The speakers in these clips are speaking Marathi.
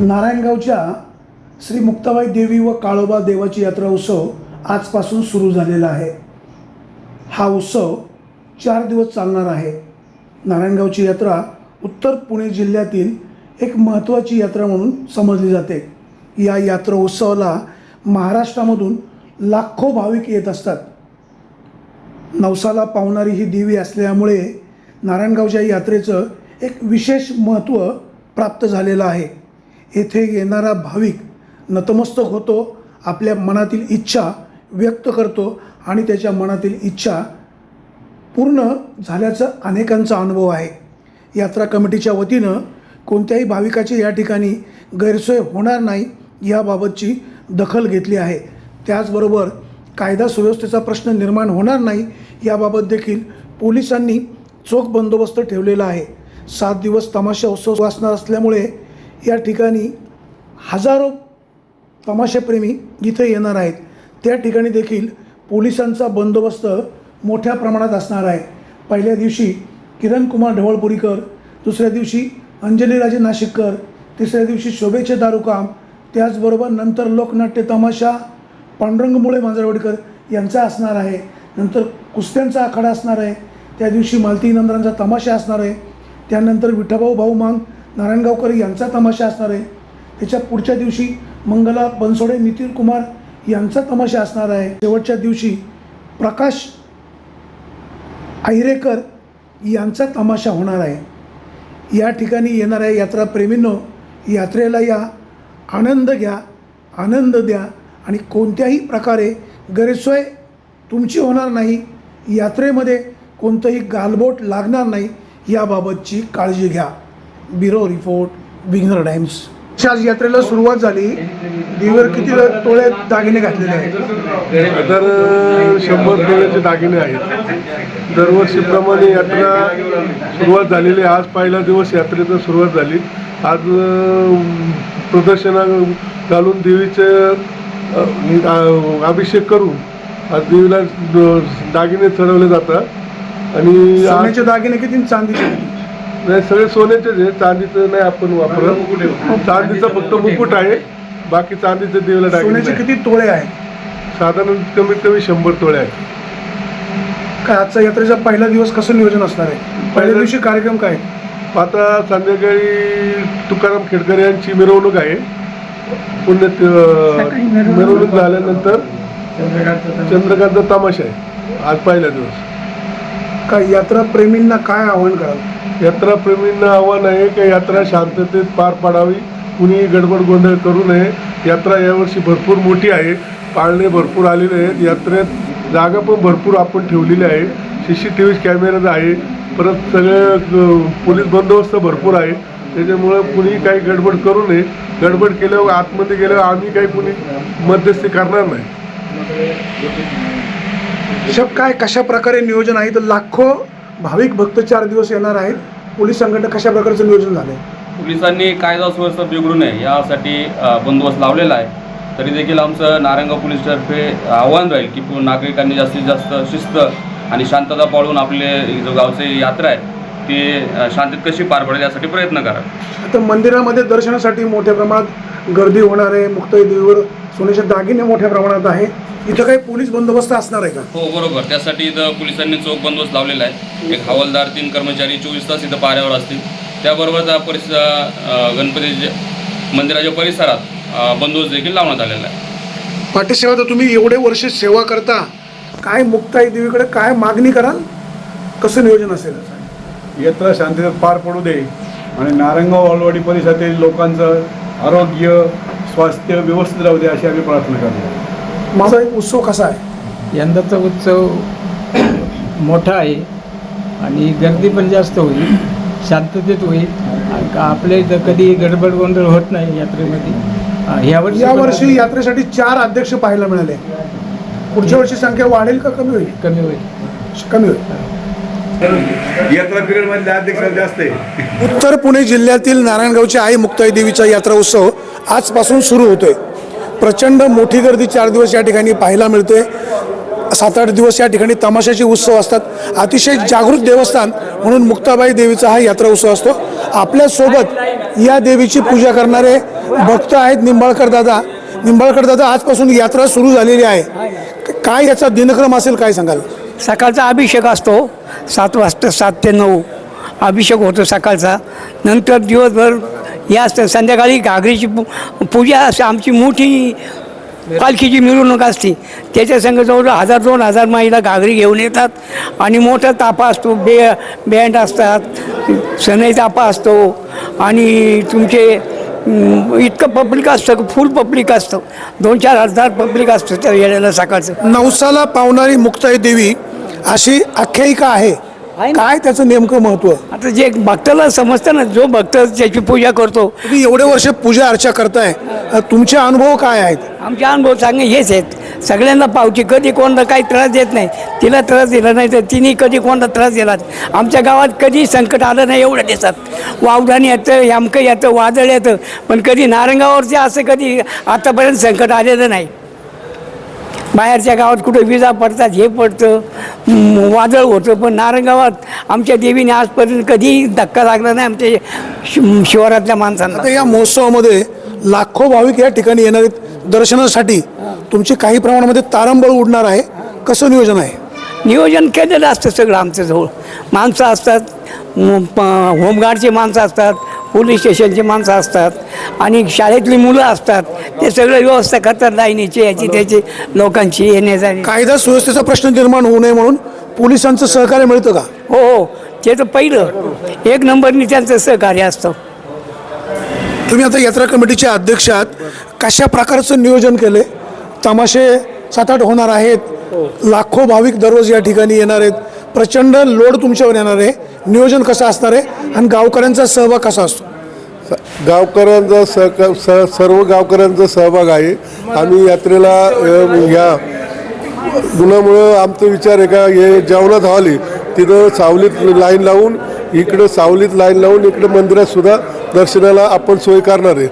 नारायणगावच्या श्री मुक्ताबाई देवी व काळोबा देवाची यात्रा उत्सव आजपासून सुरू झालेला आहे. हा उत्सव चार दिवस चालणार आहे. नारायणगावची यात्रा उत्तर पुणे जिल्ह्यातील एक महत्त्वाची यात्रा म्हणून समजली जाते. या यात्रा उत्सवाला महाराष्ट्रामधून लाखो भाविक येत असतात. नवसाला पावणारी ही देवी असल्यामुळे नारायणगावच्या यात्रेचं एक विशेष महत्त्व प्राप्त झालेलं आहे. येथे येणारा भाविक नतमस्तक होतो आपल्या मनातील इच्छा व्यक्त करतो आणि त्याच्या मनातील इच्छा पूर्ण झाल्याचा अनेकांचा अनुभव आहे. यात्रा कमिटीच्या वतीनं कोणत्याही भाविकाची या ठिकाणी गैरसोय होणार नाही याबाबतची दखल घेतली आहे. त्याचबरोबर कायदा सुव्यवस्थेचा प्रश्न निर्माण होणार नाही याबाबत देखील पोलिसांनी चोख बंदोबस्त ठेवलेला आहे. सात दिवस तमाशा उत्सव असणार असल्यामुळे या ठिकाणी हजारो तमाशेप्रेमी इथे येणार आहेत. त्या ठिकाणी देखील पोलिसांचा बंदोबस्त मोठ्या प्रमाणात असणार आहे. पहिल्या दिवशी किरण कुमार ढवळपुरीकर दुसऱ्या दिवशी अंजलीराजे नाशिककर तिसऱ्या दिवशी शोभेचे दारुकाम त्याचबरोबर नंतर लोकनाट्य तमाशा पांडुरंगमुळे मांजरवडकर यांचा असणार आहे. नंतर कुस्त्यांचा आखाडा असणार आहे. त्या दिवशी मालती नंदरांचा तमाशा असणार आहे. त्यानंतर विठाभाऊ भाऊ मांग नारायणगावकर यांचा तमाशा असणार आहे. त्याच्या पुढच्या दिवशी मंगला बनसोडे नितीन कुमार यांचा तमाशा असणार आहे. शेवटच्या दिवशी प्रकाश आहिरेकर यांचा तमाशा होणार आहे. या ठिकाणी येणाऱ्या यात्राप्रेमींनो यात्रेला या. आनंद घ्या आनंद द्या आणि कोणत्याही प्रकारे गैरसोय तुमची होणार नाही. यात्रेमध्ये कोणतंही गालबोट लागणार नाही. याबाबतची काळजी घ्या. Bureau report Vighnar Times. आज यात्रेला सुरुवात झाली. देवीवर किती तोळे दागिने घातलेले आहेत? तर शंभर तोळ्याचे दागिने आहेत. दरवर्षीप्रमाणे यात्रा सुरुवात झालेली आज पहिला दिवस यात्रेचा सुरुवात झाली. आज प्रदर्शना घालून देवीचं अभिषेक करून आज देवीला दागिने चढवले जातात. आणि दागिने किती चांदीचे नाही सगळे सोन्याचेच आहे चांदीचं नाही आपण वापरत. चांदीचा फक्त मुकुट आहे. बाकी चांदीचं देवीला सोन्याचे. किती तोळे आहेत? साधारण कमीत कमी शंभर तोळे आहेत. काय आजचा यात्रेचा पहिला दिवस कसं नियोजन असणार आहे? पहिल्या दिवशी कार्यक्रम काय? आता संध्याकाळी तुकाराम खेडकर यांची मिरवणूक आहे. पुण्य मिरवणूक. झाल्यानंतर चंद्रकांतचा तमाशा आहे. आज पहिला दिवस. का यात्रा प्रेमींना काय आव्हान कराल यात्राप्रेमींना आव्हान आहे की यात्रा शांततेत पार पाडावी. कुणीही गडबड गोंधळ करू नये. यात्रा यावर्षी भरपूर मोठी आहे. पाळणे भरपूर आलेले आहेत. यात्रेत जागा पण भरपूर आपण ठेवलेली आहे. C C T V cameras आहे. परत सगळे पोलीस बंदोबस्त भरपूर आहे. त्याच्यामुळं कुणीही काही गडबड करू नये. गडबड केल्यावर आतमध्ये गेल्यावर आम्ही काही कुणी मध्यस्थी करणार नाही. शब काय कशा प्रकारे नियोजन आहे? तर लाखो भाविक भक्त चार दिवस येणार आहेत. पोलीस संघटना कशा प्रकारचं नियोजन झालंय? पोलिसांनी कायदा सुव्यवस्था बिघडू नये यासाठी अ, बंदोबस्त लावलेला आहे. तरी देखील आमचं नारायणगाव पोलीसतर्फे आव्हान राहील की पु- नागरिकांनी जास्तीत जास्त शिस्त आणि शांतता पाळून आपले जो गावचे यात्रा आहे ती अ, शांततेत कशी पार पडेल यासाठी प्रयत्न करा. आता मंदिरामध्ये दर्शनासाठी मोठ्या प्रमाणात गर्दी होणार आहे. मुक्ताई देवीवर सोन्याचे दागिने मोठ्या प्रमाणात आहे. इथं काही पोलीस बंदोबस्त असणार आहे का? हो बरोबर. त्यासाठी इथं पोलिसांनी चोख बंदोबस्त लावलेला आहे. एक हवालदार तीन कर्मचारी चोवीस तास इथं पाऱ्यावर असतील. त्याबरोबर त्या परिस अ, गणपतीच्या मंदिराच्या परिसरात बंदोबस्त देखील लावण्यात आलेला आहे. पाठीसेवा तर तुम्ही एवढे वर्ष सेवा करता. काय मुक्ताई देवीकडे काय मागणी कराल? कसं नियोजन असेल? यात्रा शांततेत पार पडू दे. आणि नारायणगाव ऑलवाडी परिसरातील लोकांचं आरोग्य स्वास्थ्य व्यवस्थित राहू दे अशी आम्ही प्रार्थना करतो. माझा एक उत्सव कसा आहे? यंदाचा उत्सव मोठा आहे आणि गर्दी पण जास्त होईल शांततेत होईल. आणि का आपल्या इथं कधी गडबड गोंधळ होत नाही यात्रेमध्ये. अं, ह्यावर्षी या पण वर्षी यात्रेसाठी चार अध्यक्ष पाहायला मिळाले. पुढच्या वर्षी संख्या वाढेल का? कमी होईल? कमी होईल. कमी होईल. यात्रा पिरियडमधल्या अध्यक्ष जास्त आहे. उत्तर पुणे जिल्ह्यातील नारायणगावची आई मुक्ताई देवीचा यात्रा उत्सव आजपासून सुरू होतोय. प्रचंड मोठी गर्दी चार दिवस या ठिकाणी पाहायला मिळते. सात आठ दिवस या ठिकाणी तमाशाचे उत्सव असतात. अतिशय जागृत देवस्थान म्हणून मुक्ताबाई देवीचा हा यात्रा उत्सव असतो. आपल्यासोबत या देवीची पूजा करणारे भक्त आहेत निंबाळकर दादा. निंबाळकर दादा आजपासून यात्रा सुरू झालेली आहे. काय याचा दिनक्रम असेल काय सांगाल? सकाळचा अभिषेक असतो. सात वाजता सात ते नऊ अभिषेक होतो सकाळचा. नंतर दिवसभर या असतं संध्याकाळी घागरीची पूजा असते आमची मोठी पालखीची मिरवणूक असते. त्याच्या संग जवळजवळ हजार दोन हजार महिला घागरी घेऊन येतात. आणि मोठा तापा असतो बे बँड असतात सनई तापा असतो. आणि तुमचे इतकं पब्लिक असतं फुल पब्लिक असतं. दोन चार हजार पब्लिक असतं त्या येण्याला सकाळचं. नवसाला पावणारी मुक्ताई देवी अशी आख्यायिका आहे. आहे ना. काय त्याचं नेमकं महत्त्व? आता जे भक्ताला समजतं ना जो भक्त त्याची पूजा करतो. तुम्ही एवढे वर्ष पूजा अर्चा करताय. तुमचे अनुभव काय आहेत? आमचे अनुभव चांगले हेच आहेत. सगळ्यांना पावती कधी कोणाला काही त्रास देत नाही. तिला त्रास दिला नाही तर तिने कधी कोणाला त्रास दिला नाही. आमच्या गावात कधी संकट आलं नाही एवढ्या दिवसात. वावदान येतं यामकं येतं वादळ येतं. पण कधी नारंगावरचे असं कधी आतापर्यंत संकट आलेलं नाही. बाहेरच्या गावात कुठं विजा पडतात हे पडतं वादळ होतं. पण नारंगावात आमच्या देवीने आजपर्यंत कधी धक्का लागला नाही आमच्या शि- शिवारातल्या माणसांना. आता या महोत्सवामध्ये लाखो भाविक या ठिकाणी येणार आहेत. दर्शनासाठी तुमची काही प्रमाणामध्ये तारंबळ उडणार आहे. कसं नियोजन आहे? नियोजन केलेलं असतं सगळं आमच्याजवळ माणसं असतात म- प- होमगार्डची माणसं असतात पोलीस स्टेशनची माणसं असतात आणि शाळेतली मुलं असतात ते सगळं व्यवस्था करतात लाईनीची याची त्याची लोकांची येण्या जाणे. कायदा सुव्यवस्थेचा प्रश्न निर्माण होऊ नये म्हणून पोलिसांचं सहकार्य मिळतं का? हो हो. ते तर पहिलं. एक नंबरनी त्यांचं सहकार्य असतं. तुम्ही आता यात्रा कमिटीचे अध्यक्ष आहात. कशा प्रकारचं नियोजन केले तमाशे सात आठ होणार आहेत. लाखो भाविक दररोज या ठिकाणी येणार आहेत. प्रचंड लोड तुमच्यावर येणार आहे. नियोजन कसं असणार आहे आणि गावकऱ्यांचा सहभाग कसा असतो? गावकऱ्यांचा सहका स सर्व गावकऱ्यांचा सहभाग आहे. आम्ही यात्रेला या मुलामुळं आमचा विचार आहे का हे जेवणात हॉल तिथं सावलीत लाईन लावून इकडं सावलीत लाईन लावून इकडं मंदिरातसुद्धा दर्शनाला आपण सोय करणार आहे.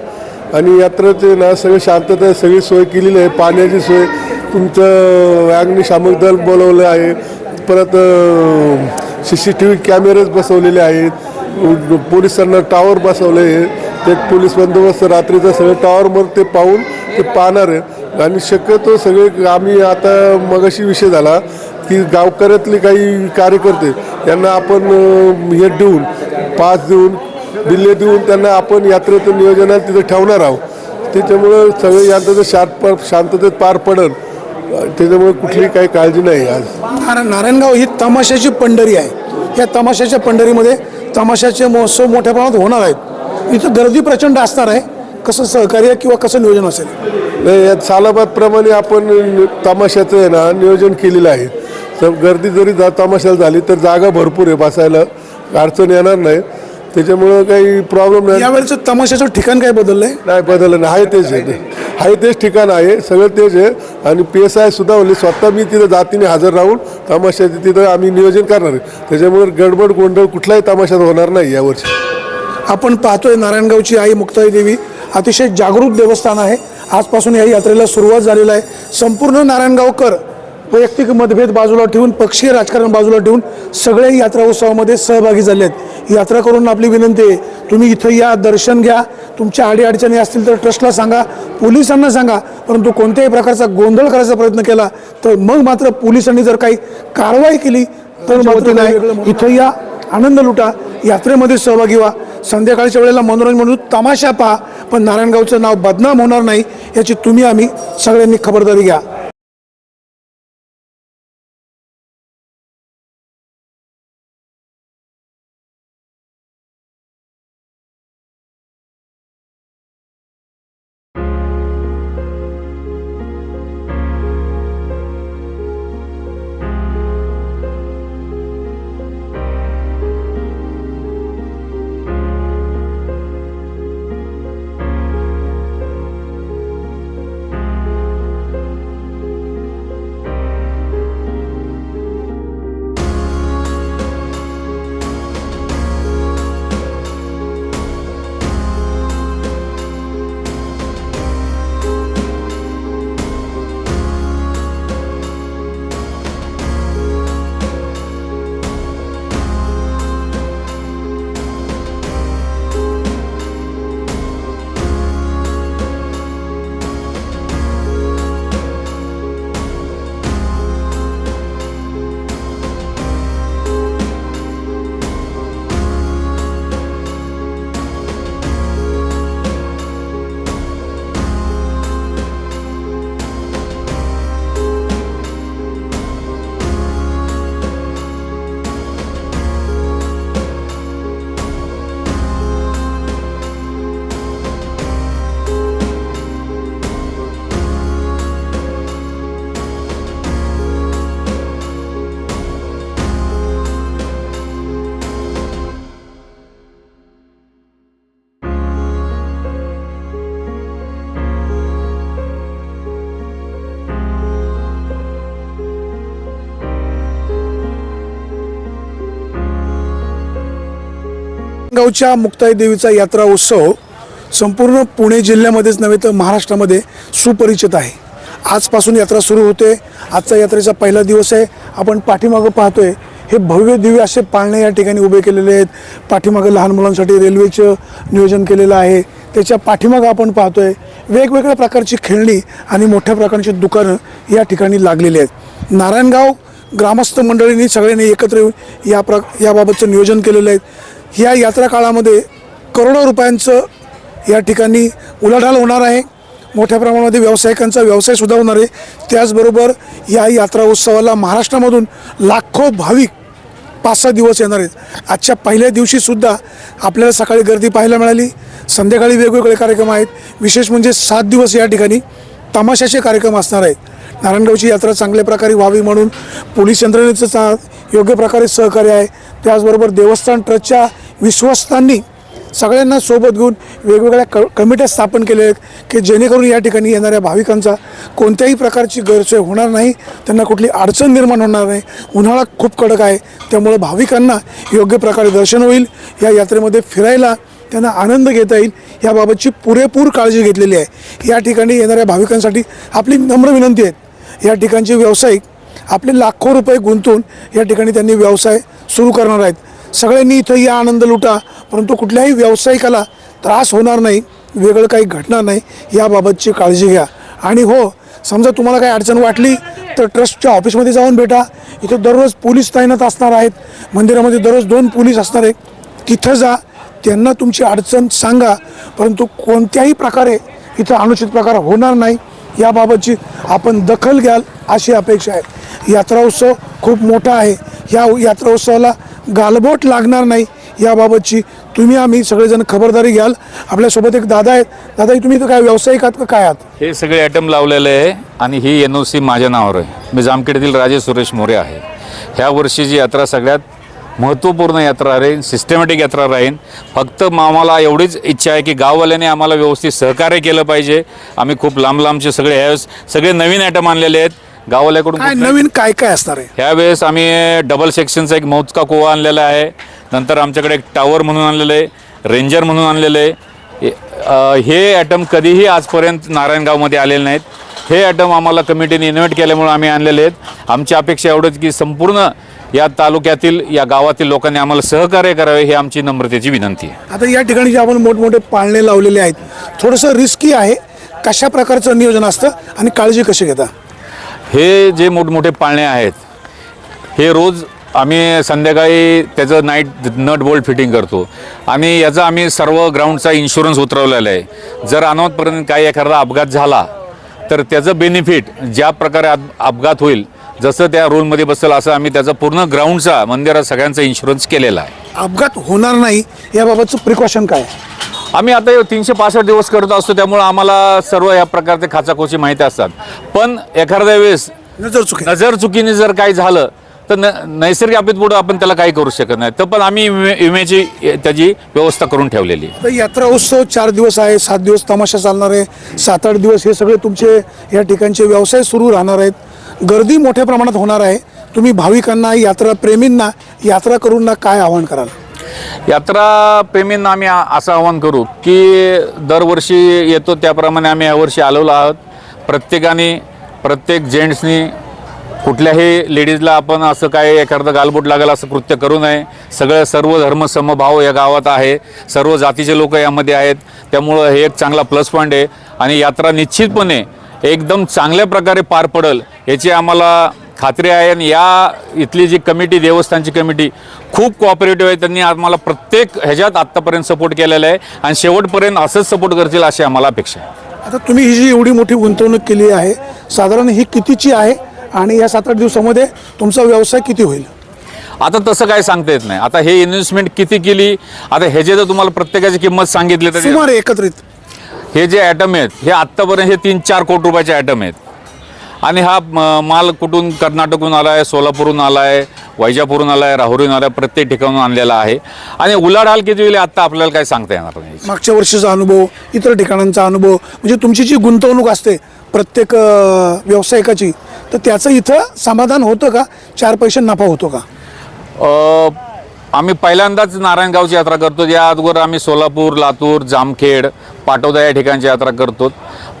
आणि यात्रेचे ना सगळे शांतता सगळी सोय केलेली आहे पाण्याची सोय तुमचं अग्निशामक दल बोलवलं आहे परत C C T V cameras बसवलेले आहेत. पोलिसांना टॉवर बसवले आहे ते पोलीस बंदोबस्त रात्रीचं सगळं टॉवरवर ते पाहून ते पाहणार आहे आणि शक्यतो सगळे आम्ही आता मगाशी विषय झाला की गावकऱ्यातले काही कार्यकर्ते यांना आपण हे देऊन पास देऊन दिल्ले देऊन त्यांना आपण यात्रेचं नियोजनात तिथं ठेवणार आहोत. त्याच्यामुळं सगळे यात्रेचं शांत शांततेत पार पडल. त्याच्यामुळे कुठली काही काळजी नाही आज. नारायणगाव ही तमाशाची पंढरी आहे. या तमाशाच्या पंढरीमध्ये तमाशाचे महोत्सव मोठ्या प्रमाणात होणार आहेत. इथं गर्दी प्रचंड असणार आहे. कसं सहकार्य किंवा कसं नियोजन असेल? नाही यात सालाबादप्रमाणे आपण तमाशाचं आहे ना नियोजन केलेलं आहे. तर गर्दी जरी जा तमाशाला झाली तर जागा भरपूर आहे बसायला. अडचण येणार नाही. त्याच्यामुळं काही प्रॉब्लेम नाही. यावेळेचं तमाशाचं ठिकाण काय बदललंय? नाही बदललं नाही. आहे तेच आहे आहे तेच ठिकाण आहे. सगळं तेच आहे. आणि पी एस आय सुद्धा म्हणले स्वतः मी तिथं जातीने हजर राहून तमाशाचे तिथं आम्ही नियोजन करणार आहे. त्याच्यामुळे गडबड गोंधळ कुठलाही तमाशात होणार नाही यावर्षी. आपण पाहतोय नारायणगावची आई मुक्ताई देवी अतिशय जागरूक देवस्थान आहे. आजपासून या यात्रेला सुरुवात झालेला आहे. संपूर्ण नारायणगावकर वैयक्तिक मतभेद बाजूला ठेवून पक्षीय राजकारण बाजूला ठेवून सगळे यात्रा उत्सवामध्ये सहभागी झाले आहेत. यात्रा करून आपली विनंती आहे. तुम्ही इथं या दर्शन घ्या. तुमच्या अडीअडचणी असतील तर ट्रस्टला सांगा पोलिसांना सांगा. परंतु कोणत्याही प्रकारचा गोंधळ करायचा प्रयत्न केला तर मग मात्र पोलिसांनी जर काही कारवाई केली तर मात्र नाही इथं या आनंद लुटा. यात्रेमध्ये सहभागी व्हा. संध्याकाळच्या वेळेला मनोरंजन म्हणून तमाशा पहा. पण नारायणगावचं नाव बदनाम होणार नाही याची तुम्ही आम्ही सगळ्यांनी खबरदारी घ्या. गावच्या मुक्ताई देवीचा यात्रा उत्सव संपूर्ण पुणे जिल्ह्यामध्येच नव्हे तर महाराष्ट्रामध्ये सुपरिचित आहे. आजपासून यात्रा सुरू होते. आजचा यात्रेचा पहिला दिवस आहे. आपण पाठीमागं पाहतोय हे भव्य दिव्य असे पाळणे या ठिकाणी उभे केलेले आहेत. पाठीमागं लहान मुलांसाठी रेल्वेचं नियोजन केलेलं आहे. त्याच्या पाठीमागं आपण पाहतोय वेगवेगळ्या प्रकारची खेळणी आणि मोठ्या प्रकारची दुकानं या ठिकाणी लागलेली आहेत. नारायणगाव ग्रामस्थ मंडळींनी सगळ्यांनी एकत्र येऊन या प्र याबाबतचं नियोजन केलेलं आहे. या यात्रा काळामध्ये करोडो रुपयांचं या ठिकाणी उलाढाल होणार आहे. मोठ्या प्रमाणामध्ये व्यावसायिकांचा व्यवसाय सुद्धा होणार आहे. त्याचबरोबर या यात्रा उत्सवाला महाराष्ट्रामधून लाखो भाविक पाच सहा दिवस येणार आहेत. आजच्या पहिल्या दिवशीसुद्धा आपल्याला सकाळी गर्दी पाहायला मिळाली. संध्याकाळी वेगवेगळे कार्यक्रम आहेत. विशेष म्हणजे सात दिवस या ठिकाणी तमाशाचे कार्यक्रम असणार आहेत. नारायणगावची यात्रा चांगल्या प्रकारे व्हावी म्हणून पोलीस यंत्रणेचं चा योग्य प्रकारे सहकार्य आहे. त्याचबरोबर देवस्थान ट्रस्टच्या विश्वस्तांनी सगळ्यांना सोबत घेऊन वेगवेगळ्या क कमिट्या स्थापन केल्या आहेत की जेणेकरून या ठिकाणी येणाऱ्या भाविकांचा कोणत्याही प्रकारची गैरसोय होणार नाही त्यांना कुठली अडचण निर्माण होणार नाही. उन्हाळा खूप कडक आहे त्यामुळे भाविकांना योग्य प्रकारे दर्शन होईल या यात्रेमध्ये फिरायला त्यांना आनंद घेता येईल याबाबतची पुरेपूर काळजी घेतलेली आहे. या ठिकाणी येणाऱ्या भाविकांसाठी आपली नम्र विनंती आहे. या ठिकाणचे व्यावसायिक आपले लाखो रुपये गुंतवून या ठिकाणी त्यांनी व्यवसाय सुरू करणार आहेत. सगळ्यांनी इथं या आनंद लुटा परंतु कुठल्याही व्यावसायिकाला त्रास होणार नाही वेगळं काही घटना नाही याबाबतची काळजी घ्या. आणि हो समजा तुम्हाला काही अडचण वाटली तर ट्रस्टच्या ऑफिसमध्ये जाऊन भेटा. इथं दररोज पोलीस तैनात असणार आहेत. मंदिरामध्ये दररोज दोन पोलीस असणार आहेत. तिथं जा त्यांना तुमची अडचण सांगा परंतु कोणत्याही प्रकारे इथं अनुचित प्रकार होणार नाही. याबाबतची आपण दखल घ्याल अशी अपेक्षा आहे. यात्रा उत्सव खूप मोठा आहे. या यात्रा उत्सवाला गालबोट लागणार नाही याबाबतची तुम्ही आम्ही सगळेजण खबरदारी घ्याल. आपल्यासोबत एक दादा आहेत. दादा तुम्ही इथं काय व्यावसायिक आहात का काय आहात? हे सगळे आयटम लावलेले आहे आणि ही एन ओ सी माझ्या नावावर आहे. मी जामखेडतील राजे सुरेश मोरे आहे. ह्या वर्षीची यात्रा सगळ्यात महत्त्वपूर्ण यात्रा राहील सिस्टमॅटिक यात्रा राहील. फक्त आम्हाला एवढीच इच्छा आहे की गाववाल्याने आम्हाला व्यवस्थित सहकार्य केलं पाहिजे. आम्ही खूप लांब लांबचे सगळे ह्यावेळेस सगळे नवीन आयटम आणलेले आहेत. गाववाल्याकडून काय नवीन काय काय असणार आहे? ह्यावेळेस आम्ही डबल सेक्शनचा एक मौचका कोवा आणलेला आहे. नंतर आमच्याकडे एक टावर म्हणून आणलेलं आहे रेंजर म्हणून आणलेलं आहे. हे- हे ॲटम कधीही आजपर्यंत नारायणगावमध्ये आलेले नाहीत. हे ॲटम आम्हाला कमिटीने इन्व्हाइट केल्यामुळे आम्ही आणलेले आहेत. आमची अपेक्षा एवढंच की संपूर्ण या तालुक्यातील या गावातील लोकांनी आम्हाला सहकार्य करावे ही आमची नम्रतेची विनंती आहे. आता या ठिकाणी जे आपण मोठमोठे पाळणे लावलेले आहेत थोडंसं रिस्की आहे कशा प्रकारचं नियोजन असतं आणि काळजी कशी घेता? हे जे मोठमोठे पाळणे आहेत हे रोज आम्ही संध्याकाळी त्याचं नाईट नट बोल्ट फिटिंग करतो. आणि याचा आम्ही सर्व ग्राउंडचा इन्शुरन्स उतरवलेला आहे. जर अनावतपर्यंत काही एखादा अपघात झाला तर त्याचं बेनिफिट ज्या प्रकारे अप अपघात होईल जसं त्या रूलमध्ये बसेल असं आम्ही त्याचा पूर्ण ग्राउंडचा मंदिरात सगळ्यांचा इन्शुरन्स केलेला आहे. अपघात होणार नाही याबाबतचं प्रिकॉशन काय? आम्ही आता तीनशे पासष्ट दिवस करत असतो त्यामुळे आम्हाला सर्व या प्रकारचे खाचाखोची माहिती असतात. पण एखाद्या वेळेस नजर चुकी नजर चुकीने जर काही झालं तर न नैसर्गिक आपत पुढं आपण त्याला काही करू शकत नाही. तर पण आम्ही विमे विम्याची त्याची व्यवस्था करून ठेवलेली आहे. तर यात्रा उत्सव चार दिवस आहे सात दिवस तमाशा चालणार आहे सात आठ दिवस हे सगळे तुमचे या ठिकाणचे व्यवसाय सुरू राहणार आहेत. गर्दी मोठ्या प्रमाणात होणार आहे. तुम्ही भाविकांना यात्रा प्रेमींना यात्रा करूंना काय आवाहन कराल? यात्रा प्रेमींना आम्ही असं आवाहन करू की दरवर्षी येतो त्याप्रमाणे आम्ही यावर्षी आलेलो आहोत. प्रत्येकाने प्रत्येक जेंट्सनी कुठल्याही लेडीजला आपण असं काय एखादं गालबोट लागेल असं कृत्य करू नये. सगळं सर्व धर्म समभाव या गावात आहे. सर्व जातीचे लोक यामध्ये आहेत. त्यामुळं हे एक चांगला प्लस पॉईंट आहे. आणि यात्रा निश्चितपणे एकदम चांगल्या प्रकारे पार पडेल याची आम्हाला खात्री आहे. आणि या इथली जी कमिटी देवस्थानची कमिटी खूप कोऑपरेटिव्ह आहे. त्यांनी आम्हाला प्रत्येक ह्याच्यात आत्तापर्यंत सपोर्ट केलेला आहे. आणि शेवटपर्यंत असंच सपोर्ट करतील अशी आम्हाला अपेक्षा आहे. आता तुम्ही ही जी एवढी मोठी गुंतवणूक केली आहे साधारण ही कितीची आहे? आणि या सात आठ दिवसामध्ये तुमचा व्यवसाय किती होईल? आता तसं काय सांगता येत नाही. आता हे इन्व्हेस्टमेंट किती केली? आता ह्याचे जर तुम्हाला प्रत्येकाची किंमत सांगितली तर सुमारे एकत्रित. हे जे ॲटम आहेत हे आत्तापर्यंत हे तीन चार कोटी रुपयाचे ॲटम आहेत. आणि हा माल कुठून कर्नाटकहून आला आहे सोलापूरहून आला आहे वैजापूरहून आला आहे राहुरीहून आला आहे प्रत्येक ठिकाणून आणलेला आहे. आणि उलाढाल किती होईल आत्ता आपल्याला काय सांगता येणार नाही? मागच्या वर्षीचा अनुभव इतर ठिकाणांचा अनुभव म्हणजे तुमची जी गुंतवणूक असते प्रत्येक व्यावसायिकाची तर त्याचं इथं समाधान होतं का? चार पैसे नफा होतो का? आम्ही पहिल्यांदाच नारायणगावची यात्रा करतो. या अगोदर आम्ही सोलापूर लातूर जामखेड पाटोदा या ठिकाणची यात्रा करतो.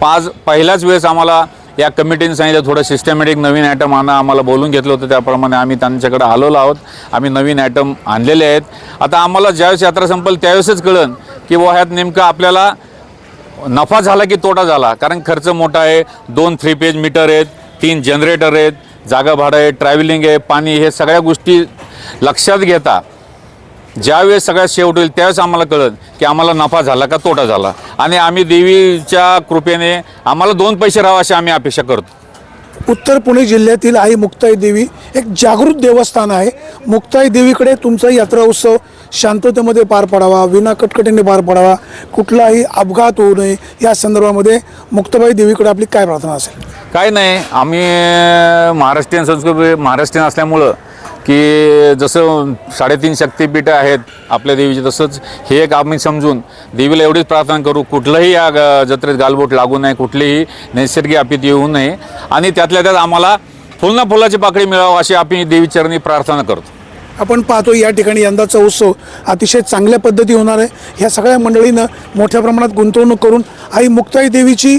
पाच पहिल्याच वेळेस आम्हाला या कमिटीने सांगितलं थोडं सिस्टमॅटिक नवीन आयटम आणा आम्हाला बोलून घेतलं होतं. त्याप्रमाणे आम्ही त्यांच्याकडे आलेलो आहोत. आम्ही नवीन आयटम आणलेले आहेत. आता आम्हाला ज्यावेळेस यात्रा संपल त्यावेळेसच कळन की व ह्यात नेमकं आपल्याला नफा झाला की तोटा झाला? कारण खर्च मोठा आहे. दोन थ्री पेज मीटर आहेत तीन जनरेटर आहेत जागा भाडं आहे ट्रॅव्हलिंग आहे पाणी हे सगळ्या गोष्टी लक्षात घेता ज्यावेळेस सगळ्यात शेवट होईल त्यावेळेस आम्हाला कळत की आम्हाला नफा झाला का तोटा झाला. आणि आम्ही देवीच्या कृपेने आम्हाला दोन पैसे राहावं अशी आम्ही अपेक्षा करतो. उत्तर पुणे जिल्ह्यातील आई मुक्ताई देवी एक जागृत देवस्थान आहे. मुक्ताई देवीकडे तुमचा यात्रा उत्सव शांततेमध्ये पार पडावा विना कटकटीने पार पडावा कुठलाही अपघात होऊ नये. या संदर्भामध्ये मुक्ताबाई देवीकडे आपली काय प्रार्थना असेल? काय नाही आम्ही महाराष्ट्रीयन संस्कृती महाराष्ट्रीयन असल्यामुळं की जसं साडेतीन शक्तिपीठं आहेत आपल्या देवीची तसंच हे एक आम्ही समजून देवीला एवढीच प्रार्थना करू कुठलंही या जत्रेत गालबोट लागू नये कुठलीही नैसर्गिक आपत्ती येऊ नये. आणि त्यातल्या त्यात आम्हाला फुलना फुलाची पाकळी मिळावं अशी आम्ही देवीचरणी प्रार्थना करतो. आपण पाहतो या ठिकाणी यंदाचा उत्सव अतिशय चांगल्या पद्धती होणार आहे. ह्या सगळ्या मंडळीनं मोठ्या प्रमाणात गुंतवणूक करून आई मुक्ताई देवीची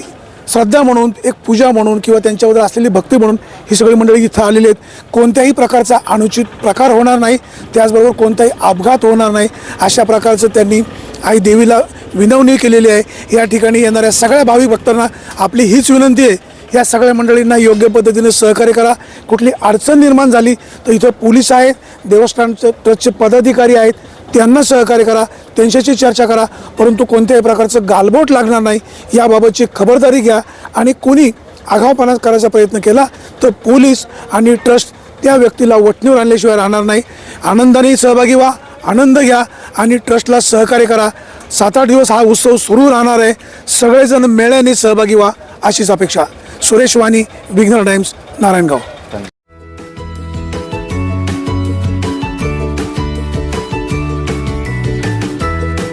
श्रद्धा म्हणून एक पूजा म्हणून किंवा त्यांच्याबद्दल असलेली भक्ती म्हणून ही सगळी मंडळी इथं आलेली आहेत. कोणत्याही प्रकारचा अनुचित प्रकार होणार नाही. त्याचबरोबर कोणताही अपघात होणार नाही. अशा प्रकारचं त्यांनी आई देवीला विनवणी केलेली आहे. या ठिकाणी येणाऱ्या सगळ्या भाविक भक्तांना आपली हीच विनंती आहे. या सगळ्या मंडळींना योग्य पद्धतीने सहकार्य करा. कुठली अडचण निर्माण झाली तर इथं पोलीस आहेत देवस्थानचे ट्रस्टचे पदाधिकारी आहेत. त्यांना सहकार्य करा त्यांच्याशी चर्चा करा परंतु कोणत्याही प्रकारचं गालबोट लागणार नाही याबाबतची खबरदारी घ्या आणि कोणी आगावपणा करायचा प्रयत्न केला तर पोलीस आणि ट्रस्ट त्या व्यक्तीला वठणीवर आणल्याशिवाय राहणार नाही. आनंदाने सहभागी व्हा आनंद घ्या आणि ट्रस्टला सहकार्य करा. सात आठ दिवस हा उत्सव सुरू राहणार आहे. सगळेजण मेळ्याने सहभागी व्हा अशीच अपेक्षा. सुरेश वाणी विघ्नर टाइम्स नारायणगाव.